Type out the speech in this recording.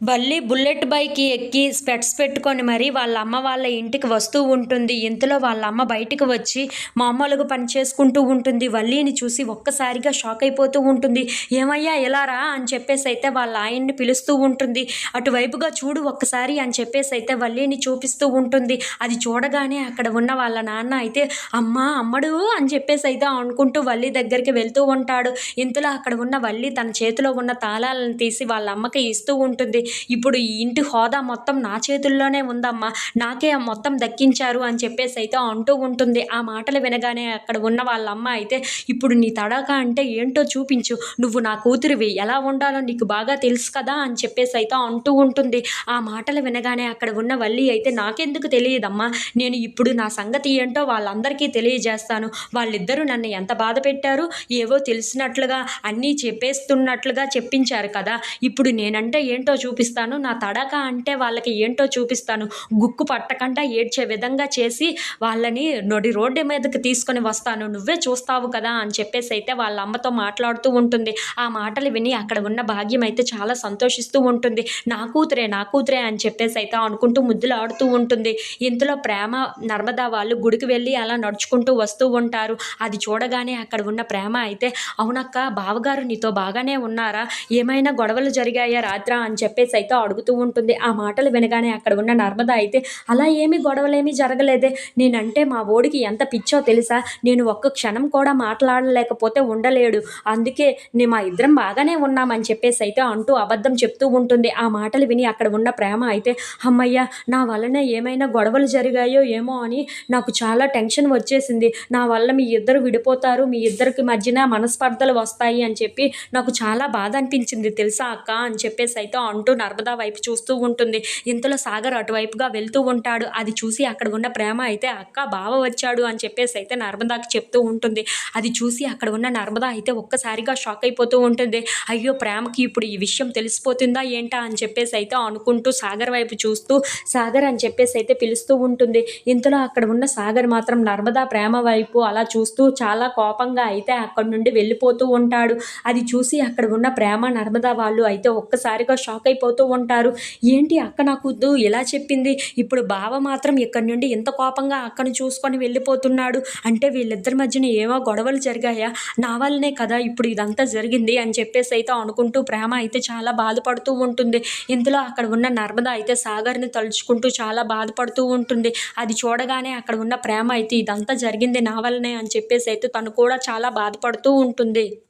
బల్లి bullet bike ఎక్కి స్పెట్స్ పెట్టుకొని మరి వాళ్ళ అమ్మ వాళ్ళ ఇంటికి వస్తూ ఉంటుంది. ఇంతలో వాళ్ళ అమ్మ బయటికి వచ్చి మామూలుగా పని చేసుకుంటూ ఉంటుంది. వల్లిని చూసి ఒక్కసారిగా షాక్ అయిపోతూ ఉంటుంది. ఏమయ్యా ఎలా రా అని చెప్పేసి అయితే వాళ్ళ ఆయన్ని పిలుస్తూ ఉంటుంది. అటువైపుగా చూడు ఒక్కసారి అని చెప్పేసి అయితే వల్లిని చూపిస్తూ ఉంటుంది. అది చూడగానే అక్కడ ఉన్న వాళ్ళ నాన్న అయితే అమ్మ అమ్మడు అని చెప్పేసి అయితే అనుకుంటూ వల్లి దగ్గరికి వెళ్తూ ఉంటాడు. ఇంతలో అక్కడ ఉన్న వల్లి తన చేతిలో ఉన్న తాళాలను తీసి వాళ్ళ అమ్మకి ఇస్తూ ఉంటుంది. ఇప్పుడు ఈ ఇంటి హోదా మొత్తం నా చేతుల్లోనే ఉందమ్మా. నాకే ఆ మొత్తం దక్కించారు అని చెప్పేసి అయితే అంటూ ఉంటుంది. ఆ మాటలు వినగానే అక్కడ ఉన్న వాళ్ళ అమ్మ అయితే ఇప్పుడు నీ తడక అంటే ఏంటో చూపించు. నువ్వు నా కూతురివి. ఎలా ఉండాలో నీకు బాగా తెలుసు కదా అని చెప్పేసి అయితే అంటూ ఉంటుంది. ఆ మాటలు వినగానే అక్కడ ఉన్న వల్లి అయితే నాకెందుకు తెలియదమ్మా. నేను ఇప్పుడు నా సంగతి ఏంటో వాళ్ళందరికీ తెలియజేస్తాను. వాళ్ళిద్దరూ నన్ను ఎంత బాధ పెట్టారు? ఏవో తెలిసినట్లుగా అన్నీ చెప్పేస్తున్నట్లుగా చెప్పించారు కదా. ఇప్పుడు నేనంటే ఏంటో చూపిస్తాను. నా తడక అంటే వాళ్ళకి ఏంటో చూపిస్తాను. గుక్కు పట్టకుండా ఏడ్చే విధంగా చేసి వాళ్ళని నొడి రోడ్డు మీదకి తీసుకొని వస్తాను. నువ్వే చూస్తావు కదా అని చెప్పేసి అయితే వాళ్ళ అమ్మతో మాట్లాడుతూ ఉంటుంది. ఆ మాటలు విని అక్కడ ఉన్న భాగ్యం అయితే చాలా సంతోషిస్తూ ఉంటుంది. నా కూతురే నా కూతురే అని చెప్పేసి అయితే అనుకుంటూ ముద్దులు ఆడుతూ ఉంటుంది. ఇంతలో ప్రేమ నర్మదా వాళ్ళు గుడికి వెళ్ళి అలా నడుచుకుంటూ వస్తూ ఉంటారు. అది చూడగానే అక్కడ ఉన్న ప్రేమ అయితే అవునక్క బావగారు నీతో బాగానే ఉన్నారా? ఏమైనా గొడవలు జరిగాయా రాత్రా? అని చెప్పేసి అయితే అడుగుతూ ఉంటుంది. ఆ మాటలు వినగానే అక్కడ ఉన్న నర్మద అయితే అలా ఏమీ గొడవలేమీ జరగలేదే. నేనంటే మా ఓడికి ఎంత పిచ్చో తెలుసా? నేను ఒక్క క్షణం కూడా మాట్లాడలేకపోతే ఉండలేడు. అందుకే నేను మా ఇద్దరం బాగానే ఉన్నామని చెప్పేసి అయితే అంటూ అబద్ధం చెప్తూ ఉంటుంది. ఆ మాటలు విని అక్కడ ఉన్న ప్రేమ అయితే అమ్మయ్య నా వల్లనే ఏమైనా గొడవలు జరిగాయో ఏమో అని నాకు చాలా టెన్షన్ వచ్చేసింది. నా వల్ల మీ ఇద్దరు విడిపోతారు. మీ ఇద్దరికి మధ్యన మనస్పర్ధలు వస్తాయి అని చెప్పి నాకు చాలా బాధ అనిపించింది. తెలుసా అక్క? అని చెప్పేసి అయితే అంటూ నర్మదా వైపు చూస్తూ ఉంటుంది. ఇంతలో సాగర్ అటువైపుగా వెళ్తూ ఉంటాడు. అది చూసి అక్కడ ఉన్న ప్రేమ అయితే అక్క బావ వచ్చాడు అని చెప్పేసి అయితే నర్మదాకి చెప్తూ ఉంటుంది. అది చూసి అక్కడ ఉన్న నర్మదా అయితే ఒక్కసారిగా షాక్ అయిపోతూ ఉంటుంది. అయ్యో ప్రేమకి ఇప్పుడు ఈ విషయం తెలిసిపోతుందా ఏంటా? అని చెప్పేసి అయితే అనుకుంటూ సాగర్ వైపు చూస్తూ సాగర్ అని చెప్పేసి అయితే పిలుస్తూ ఉంటుంది. ఇంతలో అక్కడ ఉన్న సాగర్ మాత్రం నర్మదా ప్రేమ వైపు అలా చూస్తూ చాలా కోపంగా అయితే అక్కడి నుండి వెళ్ళిపోతూ ఉంటాడు. అది చూసి అక్కడ ఉన్న ప్రేమ నర్మదా వాళ్ళు అయితే ఒక్కసారిగా షాక్ అయిపోతూ ఉంటారు. ఏంటి అక్క నాకు ఇలా చెప్పింది. ఇప్పుడు బావ మాత్రం ఇక్కడి నుండి ఇంత కోపంగా అక్కను చూసుకొని వెళ్ళిపోతున్నాడు. అంటే వీళ్ళిద్దరి మధ్యన ఏమో గొడవలు జరిగాయా? నా వల్లనే కదా ఇప్పుడు ఇదంతా జరిగింది అని చెప్పేసి అయితే అనుకుంటూ ప్రేమ అయితే చాలా బాధపడుతూ ఉంటుంది. ఇందులో అక్కడ ఉన్న నర్మద అయితే సాగర్ని తలుచుకుంటూ చాలా బాధపడుతూ ఉంటుంది. అది చూడగానే అక్కడ ఉన్న ప్రేమ అయితే ఇదంతా జరిగింది నా వల్లనే అని చెప్పేసి అయితే తను కూడా చాలా బాధపడుతూ ఉంటుంది.